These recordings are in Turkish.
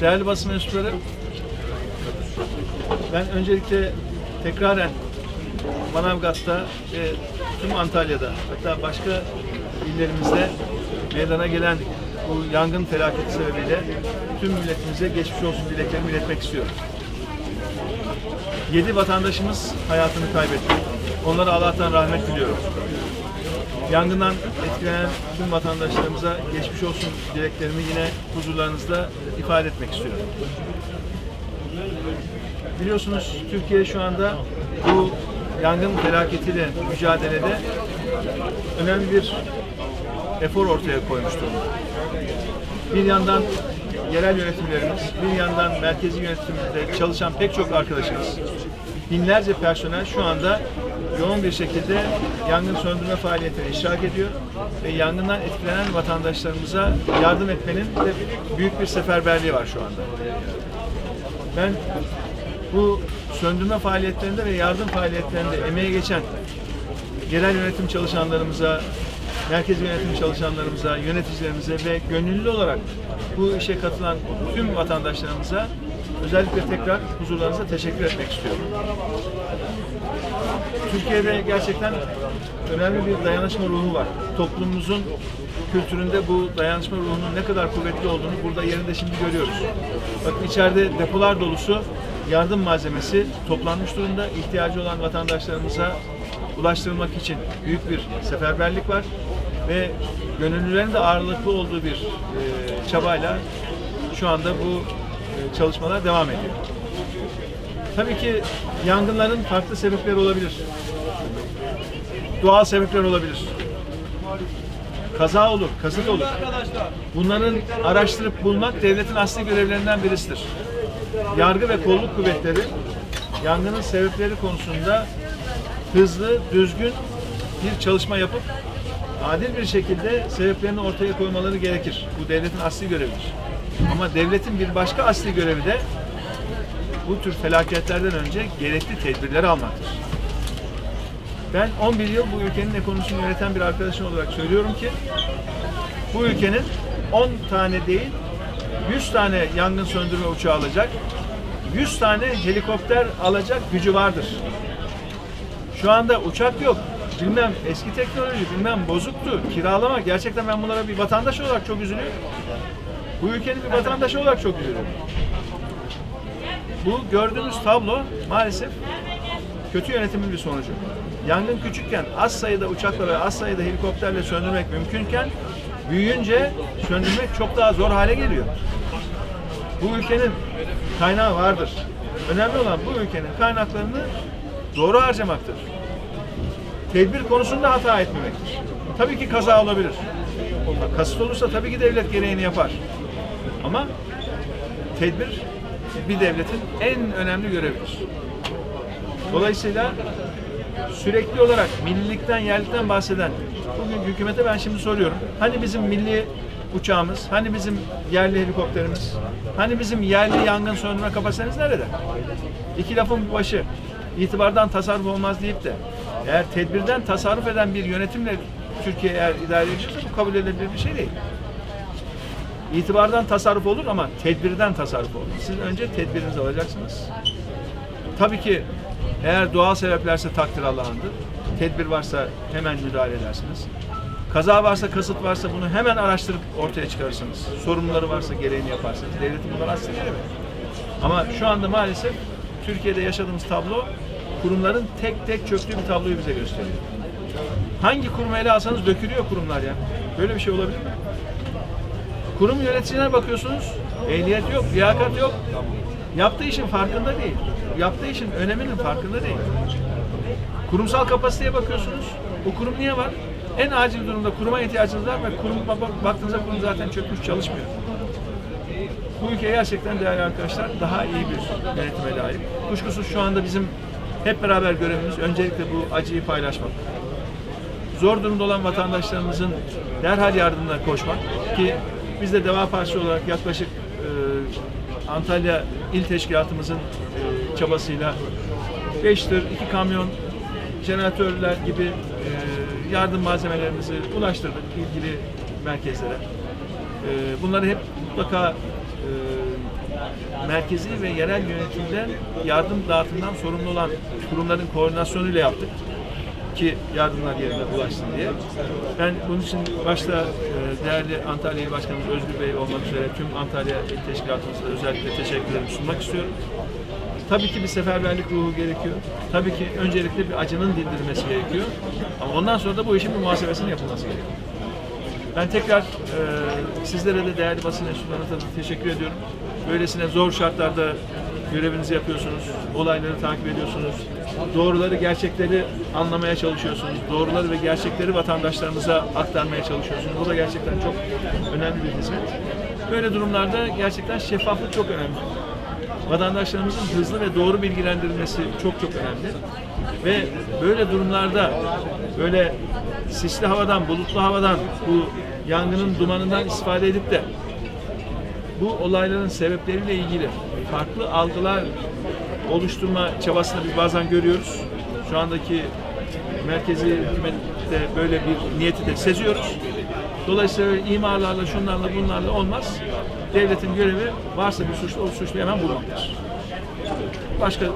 Değerli basın mensupları, ben öncelikle tekraren Manavgat'ta ve tüm Antalya'da hatta başka illerimizde meydana gelen bu yangın felaketi sebebiyle tüm milletimize geçmiş olsun dileklerimi iletmek istiyorum. Yedi vatandaşımız hayatını kaybetti. Onlara Allah'tan rahmet diliyorum. Yangından etkilenen tüm vatandaşlarımıza geçmiş olsun dileklerimi yine huzurlarınızda ifade etmek istiyorum. Biliyorsunuz Türkiye şu anda bu yangın felaketiyle mücadelede önemli bir efor ortaya koymuş durumda. Bir yandan yerel yönetimlerimiz, bir yandan merkezi yönetimde çalışan pek çok arkadaşımız, binlerce personel şu anda yoğun bir şekilde yangın söndürme faaliyetine iştirak ediyor ve yangından etkilenen vatandaşlarımıza yardım etmenin de büyük bir seferberliği var şu anda. Ben bu söndürme faaliyetlerinde ve yardım faaliyetlerinde emeğe geçen yerel yönetim çalışanlarımıza, merkez yönetim çalışanlarımıza, yöneticilerimize ve gönüllü olarak bu işe katılan tüm vatandaşlarımıza özellikle tekrar huzurlarınıza teşekkür etmek istiyorum. Türkiye'de gerçekten önemli bir dayanışma ruhu var. Toplumumuzun kültüründe bu dayanışma ruhunun ne kadar kuvvetli olduğunu burada yerinde şimdi görüyoruz. Bakın içeride depolar dolusu yardım malzemesi toplanmış durumda. İhtiyacı olan vatandaşlarımıza ulaştırılmak için büyük bir seferberlik var ve gönüllülerin de ağırlıklı olduğu bir e, çabayla şu anda bu çalışmalar devam ediyor. Tabii ki yangınların farklı sebepleri olabilir. Doğal sebepler olabilir. Kaza olur, kasıt olur. Bunların araştırıp bulmak devletin asli görevlerinden birisidir. Yargı ve kolluk kuvvetleri yangının sebepleri konusunda hızlı, düzgün bir çalışma yapıp adil bir şekilde sebeplerini ortaya koymaları gerekir. Bu devletin asli görevidir. Ama devletin bir başka asli görevi de bu tür felaketlerden önce gerekli tedbirleri almaktır. Ben 11 yıl bu ülkenin ekonomisini yöneten bir arkadaşım olarak söylüyorum ki bu ülkenin 10 tane değil 100 tane yangın söndürme uçağı alacak, 100 tane helikopter alacak gücü vardır. Şu anda uçak yok. Bilmem eski teknoloji, bilmem bozuktu, kiralama. Gerçekten ben bunlara bir vatandaş olarak çok üzülüyorum. Bu ülkenin bir vatandaşı olarak çok üzülüyorum. Bu gördüğümüz tablo maalesef kötü yönetimin bir sonucu. Yangın küçükken az sayıda uçakla ve az sayıda helikopterle söndürmek mümkünken büyüyünce söndürmek çok daha zor hale geliyor. Bu ülkenin kaynağı vardır. Önemli olan bu ülkenin kaynaklarını doğru harcamaktır. Tedbir konusunda hata etmemektir. Tabii ki kaza olabilir. Kasıt olursa tabii ki devlet gereğini yapar. Ama tedbir bir devletin en önemli görevidir. Dolayısıyla sürekli olarak millilikten, yerlikten bahseden bugün hükümete ben şimdi soruyorum. Hani bizim milli uçağımız, hani bizim yerli helikopterimiz, hani bizim yerli yangın söndürme kapasitemiz nerede? İki lafın başı itibardan tasarruf olmaz deyip de eğer tedbirden tasarruf eden bir yönetimle Türkiye eğer idare edilirse bu kabul edilebilir bir şey değil. İtibardan tasarruf olur ama tedbirden tasarruf olur. Siz önce tedbirinizi alacaksınız. Tabii ki eğer doğal sebeplerse takdir Allah'ındır. Tedbir varsa hemen müdahale edersiniz. Kaza varsa, kasıt varsa bunu hemen araştırıp ortaya çıkarırsınız. Sorumluları varsa gereğini yaparsınız. Devletin bunlar asli görevi. Ama şu anda maalesef Türkiye'de yaşadığımız tablo kurumların tek tek çöktüğü bir tabloyu bize gösteriyor. Hangi kurumu ele alsanız dökülüyor kurumlar ya. Böyle bir şey olabilir mi? Kurum yöneticilerine bakıyorsunuz, ehliyet yok, liyakat yok. Yaptığı işin farkında değil. Yaptığı işin öneminin farkında değil. Kurumsal kapasiteye bakıyorsunuz. O kurum niye var? En acil durumda kuruma ihtiyacınız var ve kurum bak- baktığınızda kurum zaten çökmüş çalışmıyor. Bu ülke gerçekten değerli arkadaşlar daha iyi bir yönetime layık. Kuşkusuz şu anda bizim hep beraber görevimiz öncelikle bu acıyı paylaşmak. Zor durumda olan vatandaşlarımızın derhal yardımına koşmak ki biz de Deva Partisi olarak yaklaşık e, Antalya İl Teşkilatımızın e, çabasıyla 5 tır, 2 kamyon, jeneratörler gibi e, yardım malzemelerimizi ulaştırdık ilgili merkezlere. E, bunları hep mutlaka e, merkezi ve yerel yönetimden yardım dağıtımdan sorumlu olan kurumların koordinasyonuyla yaptık ki yardımlar yerine ulaşsın diye. Ben bunun için başta e, değerli Antalya Başkanımız Özgür Bey olmak üzere tüm Antalya İl Teşkilatımıza özellikle teşekkürlerimi sunmak istiyorum. Tabii ki bir seferberlik ruhu gerekiyor. Tabii ki öncelikle bir acının dindirilmesi gerekiyor. Ama ondan sonra da bu işin bir muhasebesinin yapılması gerekiyor. Ben tekrar e, sizlere de değerli basın mensuplarına da teşekkür ediyorum. Böylesine zor şartlarda görevinizi yapıyorsunuz, olayları takip ediyorsunuz, doğruları, gerçekleri anlamaya çalışıyorsunuz, doğruları ve gerçekleri vatandaşlarımıza aktarmaya çalışıyorsunuz. Bu da gerçekten çok önemli bir hizmet. Böyle durumlarda gerçekten şeffaflık çok önemli. Vatandaşlarımızın hızlı ve doğru bilgilendirilmesi çok çok önemli. Ve böyle durumlarda böyle sisli havadan, bulutlu havadan, bu yangının dumanından istifade edip de bu olayların sebepleriyle ilgili farklı algılar oluşturma çabasını biz bazen görüyoruz. Şu andaki merkezi hükümette böyle bir niyeti de seziyoruz. Dolayısıyla imarlarla, şunlarla, bunlarla olmaz. Devletin görevi varsa bir suçlu, o suçlu hemen bulmaktır. Başka e,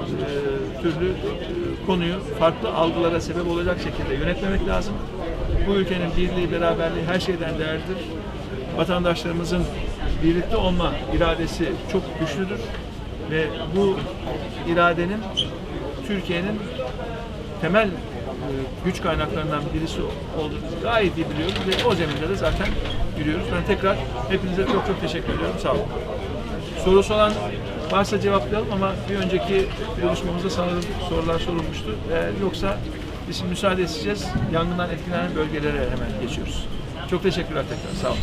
türlü e, konuyu farklı algılara sebep olacak şekilde yönetmemek lazım. Bu ülkenin birliği, beraberliği her şeyden değerlidir. Vatandaşlarımızın birlikte olma iradesi çok güçlüdür ve bu iradenin Türkiye'nin temel e, güç kaynaklarından birisi olduğunu gayet iyi biliyoruz ve o zeminde de zaten yürüyoruz. Ben tekrar hepinize çok çok teşekkür ediyorum. Sağ olun. Sorusu olan varsa cevaplayalım ama bir önceki buluşmamızda sanırım sorular sorulmuştu. Eğer yoksa biz müsaade edeceğiz. Yangından etkilenen bölgelere hemen geçiyoruz. Çok teşekkürler tekrar. Sağ olun.